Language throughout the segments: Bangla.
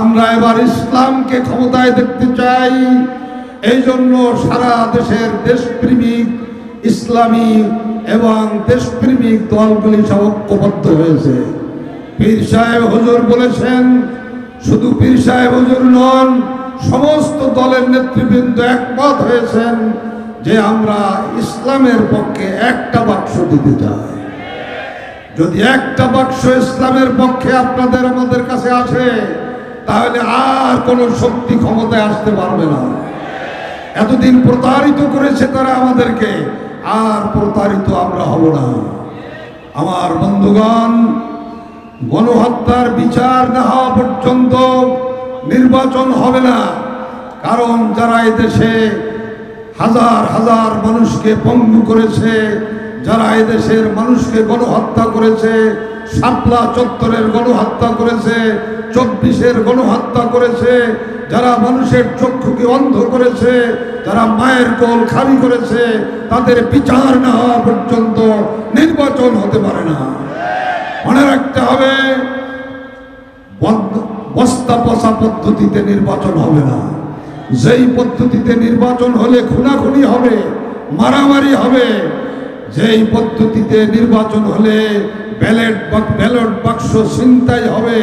আমরা এবার ইসলামকে ক্ষমতায় দেখতে চাই। এই জন্য সারা দেশের দেশপ্রেমিক, ইসলামী এবং দেশপ্রেমিক দলগুলি সব ঐক্যবদ্ধ হয়েছে। পীর সাহেব হুজুর বলেছেন, শুধু পীর সাহেব হুজুর নন, সমস্ত দলের নেতৃবৃন্দ একমত হয়েছেন যে আমরা ইসলামের পক্ষে একটা বাক্স দিতে চাই। যদি একটা বাক্স ইসলামের পক্ষে আপনাদের আমাদের কাছে আসে তাহলে আর কোনো শক্তি ক্ষমতায় আসতে পারবে না। এতদিন প্রতারিত করেছে তারা আমাদেরকে, আর প্রতারিত আমরা হব না। আমার বন্ধুগণ, গণহত্যার বিচার না হওয়া পর্যন্ত নির্বাচন হবে না। কারণ যারা এদেশে হাজার হাজার মানুষকে পঙ্গু করেছে, যারা এদেশের মানুষকে গণহত্যা করেছে, শাপলা চত্বরের গণহত্যা করেছে চব্বিশের গণহত্যা করেছে, যারা মানুষের চক্ষুকে অন্ধ করেছে, যারা মায়ের কোল খালি করেছে, তাদের বিচার না হওয়া পর্যন্ত নির্বাচন হতে পারে না। মনে রাখতে হবে বস্তা পচা পদ্ধতিতে নির্বাচন হবে না। যেই পদ্ধতিতে নির্বাচন হলে খুনাখুনি হবে, মারামারি হবে, যেই পদ্ধতিতে নির্বাচন হলে ব্যালেট ব্যালট বাক্স ছিনতাই হবে।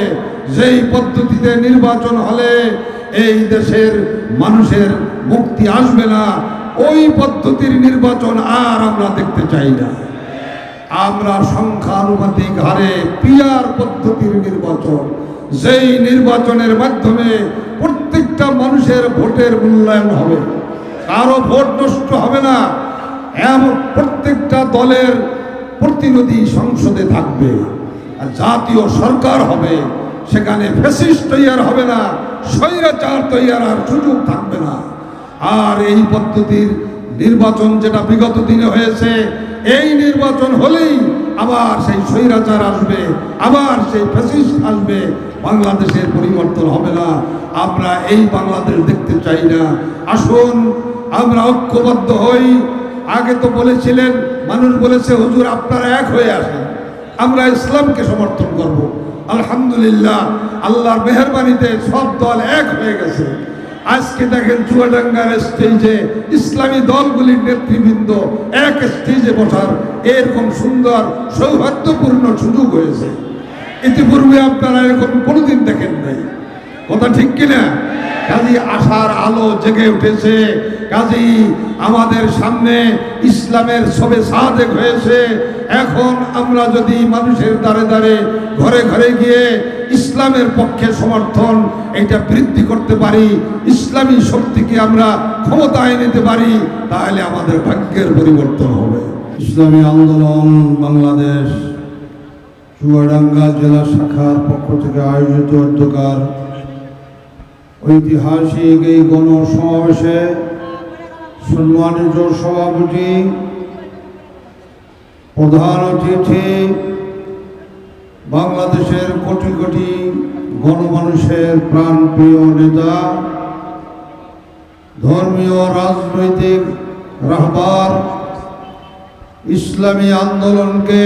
যেই পদ্ধতিতে নির্বাচন হলে এই দেশের মানুষের মুক্তি আসবে না, ওই পদ্ধতির নির্বাচন আর আমরা দেখতে চাই না। আমরা সংখ্যানুপাতিক হারে পিয়ার পদ্ধতির নির্বাচন। যেই নির্বাচনের মাধ্যমে প্রত্যেকটা মানুষের ভোটের মূল্যায়ন হবে। কারও ভোট নষ্ট হবে না। এমন প্রত্যেকটা দলের প্রতিনিধি সংসদে থাকবে। আর জাতীয় সরকার হবে, সেখানে ফেসিস্ট তৈয়ার হবে না, স্বৈরাচার তৈয়ার আর সুযোগ থাকবে না। আর এই পদ্ধতির নির্বাচন যেটা বিগত দিনে হয়েছে, এই নির্বাচন হলেই আবার সেই স্বৈরাচার আসবে, আবার সেই ফ্যাসিস্ট আসবে, বাংলাদেশের পরিবর্তন হবে না। আমরা এই বাংলাদেশ দেখতে চাই না। আসুন, আমরা ঐক্যবদ্ধ হই আগে তো বলেছিলেন, মানুষ বলেছে, হুজুর, আপনারা এক হয়ে আসেন। আমরা ইসলামকে সমর্থন করব। আলহামদুলিল্লাহ, আল্লাহর মেহরবানিতে সব দল এক হয়ে গেছে। আজকে দেখেন চুয়াডাঙ্গার স্টেজে ইসলামী দলগুলির নেতৃবৃন্দ এক স্টেজে বসার এরকম সুন্দর, সৌহার্দ্যপূর্ণ সুযোগ হয়েছে। ইতিপূর্বে আপনারা এরকম কোনোদিন দেখেন নাই। কথা ঠিক কিনা? কাজী আশার আলো জেগে উঠেছে। কাজী আমাদের সামনে ইসলামের সবে সাদেক হয়েছে। এখন আমরা যদি মানুষের দ্বারে দ্বারে ঘরে ঘরে গিয়ে ইসলামের পক্ষে সমর্থন এটা বৃদ্ধি করতে পারি, ইসলামী শক্তিকে আমরা ক্ষমতায় নিতে পারি, তাহলে আমাদের ভাগ্যের পরিবর্তন হবে। ইসলামী আন্দোলন বাংলাদেশ চুয়াডাঙ্গা জেলা শাখার পক্ষ থেকে আয়োজিত অধ্যকার। ঐতিহাসিক এই গণসমাবেশে সম্মানিত সভাপতি, প্রধান অতিথি, বাংলাদেশের কোটি কোটি গণমানুষের প্রাণপ্রিয় নেতা, ধর্মীয় রাজনৈতিক রাহবার, ইসলামী আন্দোলনকে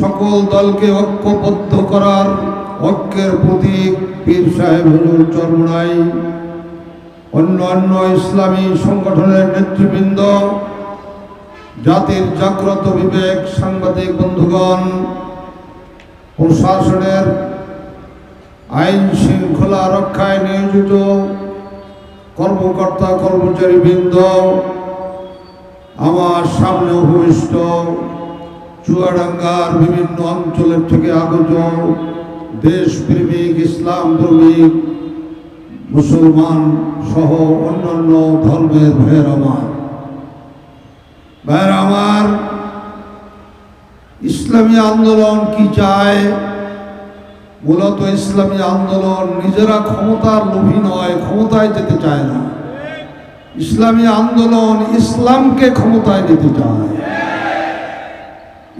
সকল দলকে ঐক্যবদ্ধ করার ঐক্যের প্রতীক পীর সাহেব হুজুর চরমনাই। অন্যান্য ইসলামী সংগঠনের নেতৃবৃন্দ, জাতির জাগ্রত বিবেক, সাংবাদিক বন্ধুগণ প্রশাসনের আইন শৃঙ্খলা রক্ষায় নিয়োজিত কর্মকর্তা কর্মচারী বৃন্দ আমার সামনে উপবিষ্ট চুয়াডাঙ্গার বিভিন্ন অঞ্চলের থেকে আগত দেশপ্রেমিক ইসলাম প্রেমিক মুসলমান সহ অন্যান্য ধর্মের ভাইয়ের আমার আমার ইসলামী আন্দোলন কি চায়? মূলত ইসলামী আন্দোলন নিজেরা ক্ষমতার লোভী নয়, ক্ষমতায় যেতে চায় না। ইসলামী আন্দোলন ইসলামকে ক্ষমতায় নিতে চায়।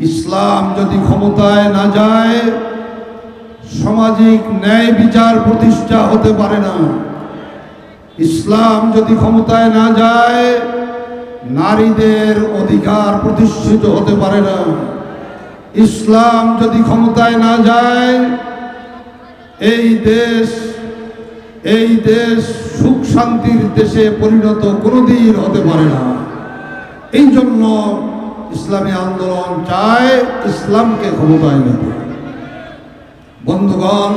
ইসলাম যদি ক্ষমতায় না যায় সামাজিক ন্যায় বিচার প্রতিষ্ঠা হতে পারে না। ইসলাম যদি ক্ষমতায় না যায়, নারীদের অধিকার প্রতিষ্ঠিত হতে পারে না। ইসলাম যদি ক্ষমতায় না যায়, এই দেশ এই দেশ সুখ শান্তির দেশে পরিণত কোনোদিন হতে পারে না। এই জন্য ইসলামী আন্দোলন চায় ইসলামকে ক্ষমতায় নিতে। বন্ধুগণ,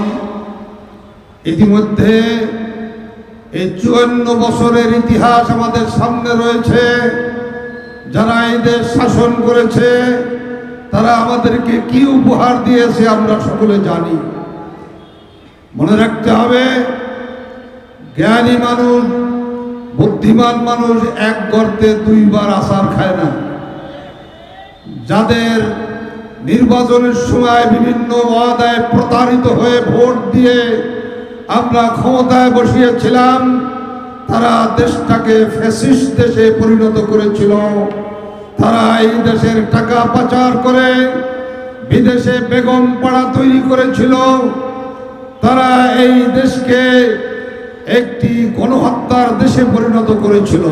ইতিমধ্যে এই চুয়ান্ন বছরের ইতিহাস আমাদের সামনে রয়েছে। যারা এই দেশ শাসন করেছে, তারা আমাদেরকে কি উপহার দিয়েছে আমরা সকলে জানি। মনে রাখতে হবে, জ্ঞানী মানুষ, বুদ্ধিমান মানুষ এক গর্তে দুইবার আসার খায় না। যাদের নির্বাচনের সময় বিভিন্ন ওয়াদায় প্রতারিত হয়ে ভোট দিয়ে আমরা ক্ষমতায় বসিয়েছিলাম। তারা দেশটাকে ফ্যাসিস্ট দেশে পরিণত করেছিল। তারা এই দেশের টাকা পাচার করে বিদেশে বেগম পাড়া তৈরি করেছিল। তারা এই দেশকে একটি গণহত্যার দেশে পরিণত করেছিল।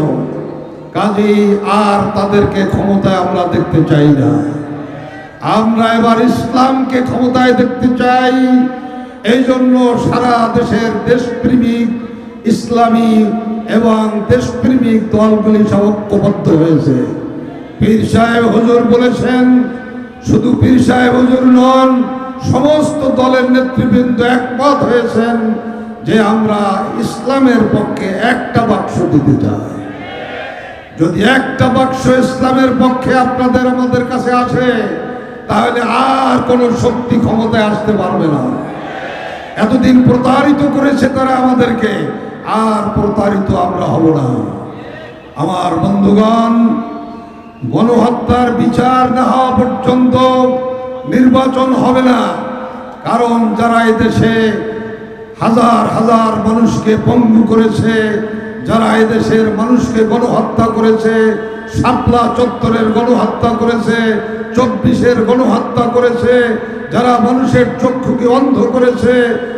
কাজেই আর তাদেরকে ক্ষমতায় আমরা দেখতে চাই না। আমরা এবার ইসলামকে ক্ষমতায় দেখতে চাই। এই জন্য সারা দেশের দেশপ্রেমিক, ইসলামী এবং দেশপ্রেমিক দলগুলি সব ঐক্যবদ্ধ হয়েছে। পীর সাহেব হুজুর বলেছেন, শুধু পীর সাহেব হুজুর নন, সমস্ত দলের নেতৃবৃন্দ একমত হয়েছেন যে আমরা ইসলামের পক্ষে একটা বাক্স দিতে চাই। যদি একটা বাক্স ইসলামের পক্ষে আপনাদের, আমাদের কাছে আসে তাহলে আর কোনো শক্তি ক্ষমতায় আসতে পারবে না। এতদিন প্রতারিত করেছে তারা আমাদেরকে, আর প্রতারিত আমরা হব না। আমার বন্ধুগণ, গণহত্যার বিচার না হওয়া পর্যন্ত নির্বাচন হবে না। কারণ যারা এদেশে হাজার হাজার মানুষকে পঙ্গু করেছে, যারা এদেশের মানুষকে গণহত্যা করেছে, শাপলা চত্বরের গণহত্যা করেছে চব্বিশের গণহত্যা করেছে, যারা মানুষের চক্ষুকে অন্ধ করেছে,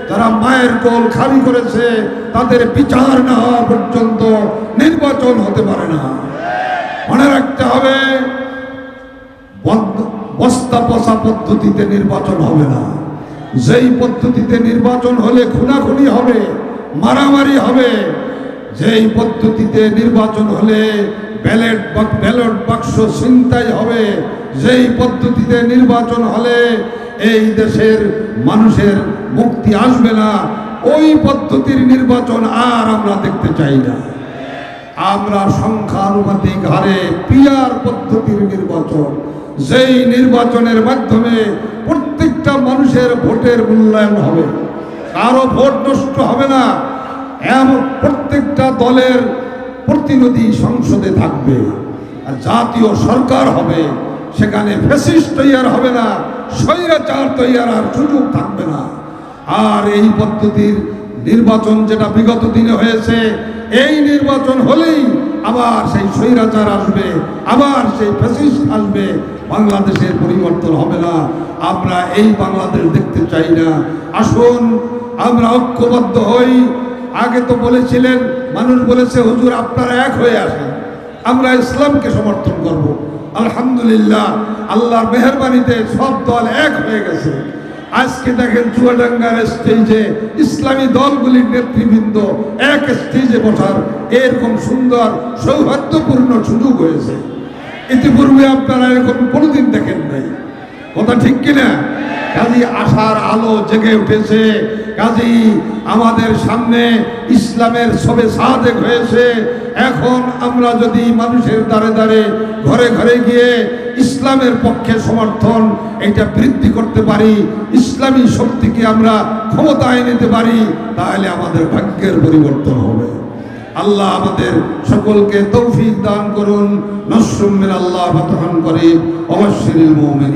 যারা মায়ের কল খালি করেছে, তাদের বিচার না হওয়া পর্যন্ত নির্বাচন হতে পারে না। মনে রাখতে হবে বস্তা পচা পদ্ধতিতে নির্বাচন হবে না। যেই পদ্ধতিতে নির্বাচন হলে খুনাখুনি হবে, মারামারি হবে, যেই পদ্ধতিতে নির্বাচন হলে ব্যালেট ব্যালট বাক্স ছিনতাই হবে যেই পদ্ধতিতে নির্বাচন হলে এই দেশের মানুষের মুক্তি আসবে না, ওই পদ্ধতির নির্বাচন আর আমরা দেখতে চাই না। আমরা সংখ্যানুপাতিক হারে পিয়ার পদ্ধতির নির্বাচন, যেই নির্বাচনের মাধ্যমে প্রত্যেকটা মানুষের ভোটের মূল্যায়ন হবে। কারও ভোট নষ্ট হবে না এমন প্রত্যেকটা দলের প্রতিনিধি সংসদে থাকবে। জাতীয় সরকার হবে সেখানে ফেসিস তৈয়ার হবে না, স্বৈরাচার তৈয়ার আর সুযোগ থাকবে না। আর এই পদ্ধতির নির্বাচন যেটা বিগত দিনে হয়েছে, এই নির্বাচন হলেই আবার সেই স্বৈরাচার আসবে, আবার সেই ফেসিস আসবে, বাংলাদেশের পরিবর্তন হবে না। আমরা এই বাংলাদেশ দেখতে চাই না। আসুন, আমরা ঐক্যবদ্ধ হই। আগে তো বলেছিলেন, মানুষ বলেছে, হুজুর, আপনারা এক হয়ে আসেন। আমরা ইসলামকে সমর্থন করব। আলহামদুলিল্লাহ, আল্লাহর মেহরবানিতে সব দল এক হয়ে গেছে। আজকে দেখেন চুয়াডাঙ্গার স্টেজে ইসলামী দলগুলির নেতৃবৃন্দ এক স্টেজে বসার এরকম সুন্দর সৌভাগ্যপূর্ণ সুযোগ হয়েছে। ইতিপূর্বে আপনারা এরকম কোনোদিন দেখেন নাই। কথা ঠিক কিনা? কাজী আশার আলো জেগে উঠেছে। কাজী আমাদের সামনে ইসলামের সবে সাদেক হয়েছে। এখন আমরা যদি মানুষের দ্বারে দ্বারে ঘরে ঘরে গিয়ে ইসলামের পক্ষে সমর্থন এটা বৃদ্ধি করতে পারি, ইসলামী শক্তিকে আমরা ক্ষমতায় নিতে পারি, তাহলে আমাদের ভাগ্যের পরিবর্তন হবে। আল্লাহ আমাদের সকলকে তৌফিক দান করুন, নসরুম মিন আল্লাহ বাতহান করে অবশ্যই মুমিনিন।